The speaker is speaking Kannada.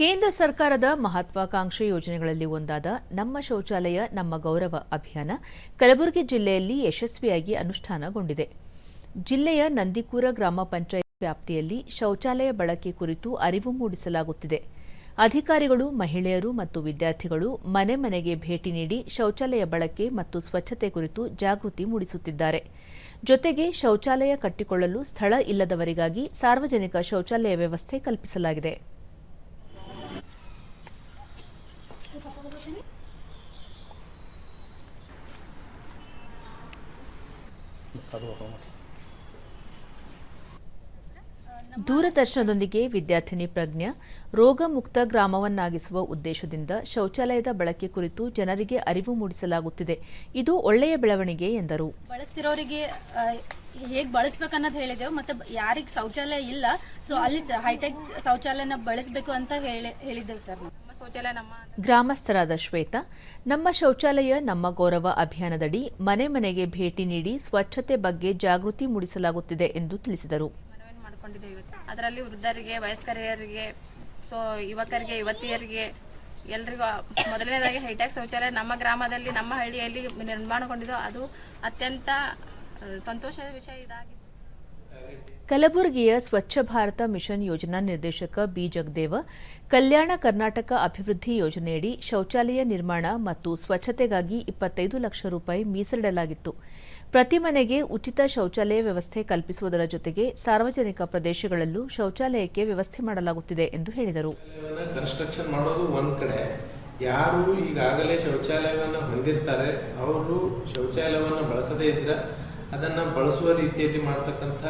ಕೇಂದ್ರ ಸರ್ಕಾರದ ಮಹತ್ವಾಕಾಂಕ್ಷಿ ಯೋಜನೆಗಳಲ್ಲಿ ಒಂದಾದ ನಮ್ಮ ಶೌಚಾಲಯ, ನಮ್ಮ ಗೌರವ ಅಭಿಯಾನ ಕಲಬುರಗಿ ಜಿಲ್ಲೆಯಲ್ಲಿ ಯಶಸ್ವಿಯಾಗಿ ಅನುಷ್ಠಾನಗೊಂಡಿದೆ. ಜಿಲ್ಲೆಯ ನಂದಿಕೂರ ಗ್ರಾಮ ಪಂಚಾಯತ್ ವ್ಯಾಪ್ತಿಯಲ್ಲಿ ಶೌಚಾಲಯ ಬಳಕೆ ಕುರಿತು ಅರಿವು ಮೂಡಿಸಲಾಗುತ್ತಿದೆ. ಅಧಿಕಾರಿಗಳು, ಮಹಿಳೆಯರು ಮತ್ತು ವಿದ್ಯಾರ್ಥಿಗಳು ಮನೆ ಮನೆಗೆ ಭೇಟಿ ನೀಡಿ ಶೌಚಾಲಯ ಬಳಕೆ ಮತ್ತು ಸ್ವಚ್ಛತೆ ಕುರಿತು ಜಾಗೃತಿ ಮೂಡಿಸುತ್ತಿದ್ದಾರೆ. ಜೊತೆಗೆ ಶೌಚಾಲಯ ಕಟ್ಟಿಕೊಳ್ಳಲು ಸ್ಥಳ ಇಲ್ಲದವರಿಗಾಗಿ ಸಾರ್ವಜನಿಕ ಶೌಚಾಲಯ ವ್ಯವಸ್ಥೆ ಕಲ್ಪಿಸಲಾಗಿದೆ. ದೂರದರ್ಶನದೊಂದಿಗೆ ವಿದ್ಯಾರ್ಥಿನಿ ಪ್ರಜ್ಞಾ ರೋಗ ಮುಕ್ತ ಗ್ರಾಮವನ್ನಾಗಿಸುವ ಉದ್ದೇಶದಿಂದ ಶೌಚಾಲಯದ ಬಳಕೆ ಕುರಿತು ಜನರಿಗೆ ಅರಿವು ಮೂಡಿಸಲಾಗುತ್ತಿದೆ. ಇದು ಒಳ್ಳೆಯ ಬೆಳವಣಿಗೆ ಎಂದರು. ಬಳಸ್ತಿರೋರಿಗೆ ಹೇಗೆ ಬಳಸ್ಬೇಕನ್ನೋದು ಹೇಳಿದೆವು, ಮತ್ತೆ ಯಾರಿಗೆ ಶೌಚಾಲಯ ಇಲ್ಲ, ಸೊ ಅಲ್ಲಿ ಹೈಟೆಕ್ ಶೌಚಾಲಯನ ಬಳಸಬೇಕು ಅಂತ ಹೇಳಿ, ಹೇಳಿದ್ದೆವು ಸರ್ ಗ್ರಾಮಸ್ಥರಾದ ಶ್ವೇತಾ, ನಮ್ಮ ಶೌಚಾಲಯ, ನಮ್ಮ ಗೌರವ ಅಭಿಯಾನದಡಿ ಮನೆ ಮನೆಗೆ ಭೇಟಿ ನೀಡಿ ಸ್ವಚ್ಛತೆ ಬಗ್ಗೆ ಜಾಗೃತಿ ಮೂಡಿಸಲಾಗುತ್ತಿದೆ ಎಂದು ತಿಳಿಸಿದರು. ಅದರಲ್ಲಿ ವೃದ್ಧರಿಗೆ ವಯಸ್ಕರಿಯರಿಗೆ ಸೊ ಯುವಕರಿಗೆ, ಯುವತಿಯರಿಗೆ, ಎಲ್ರಿಗೂ ಮೊದಲನೇದಾಗಿ ಹೈಟೆಕ್ ಶೌಚಾಲಯ ನಮ್ಮ ಗ್ರಾಮದಲ್ಲಿ, ನಮ್ಮ ಹಳ್ಳಿಯಲ್ಲಿ ನಿರ್ಮಾಣಗೊಂಡಿದ್ದು. ಅದು ಅತ್ಯಂತ ಸಂತೋಷದ ವಿಷಯ ಇದಾಗಿದೆ ಕಲಬುರಗಿಯ ಸ್ವಚ್ಛ ಭಾರತ ಮಿಷನ್ ಯೋಜನಾ ನಿರ್ದೇಶಕ ಬಿ ಜಗದೇವ, ಕಲ್ಯಾಣ ಕರ್ನಾಟಕ ಅಭಿವೃದ್ಧಿ ಯೋಜನೆಯಡಿ ಶೌಚಾಲಯ ನಿರ್ಮಾಣ ಮತ್ತು ಸ್ವಚ್ಛತೆಗಾಗಿ ಇಪ್ಪತ್ತೈದು ಲಕ್ಷ ರೂಪಾಯಿ ಮೀಸಲಿಡಲಾಗಿತ್ತು. ಪ್ರತಿ ಮನೆಗೆ ಉಚಿತ ಶೌಚಾಲಯ ವ್ಯವಸ್ಥೆ ಕಲ್ಪಿಸುವುದರ ಜೊತೆಗೆ ಸಾರ್ವಜನಿಕ ಪ್ರದೇಶಗಳಲ್ಲೂ ಶೌಚಾಲಯಕ್ಕೆ ವ್ಯವಸ್ಥೆ ಮಾಡಲಾಗುತ್ತಿದೆ ಎಂದು ಹೇಳಿದರು. ಯಾರು ಈಗಾಗಲೇ ಶೌಚಾಲಯವನ್ನು ಹೊಂದಿರ್ತಾರೆ, ಅವರು ಶೌಚಾಲಯವನ್ನು ಬಳಸದೇ ಇದ್ರೆ ಅದನ್ನ ಬಳಸುವ ರೀತಿಯಲ್ಲಿ ಮಾಡ್ತಕ್ಕಂಥ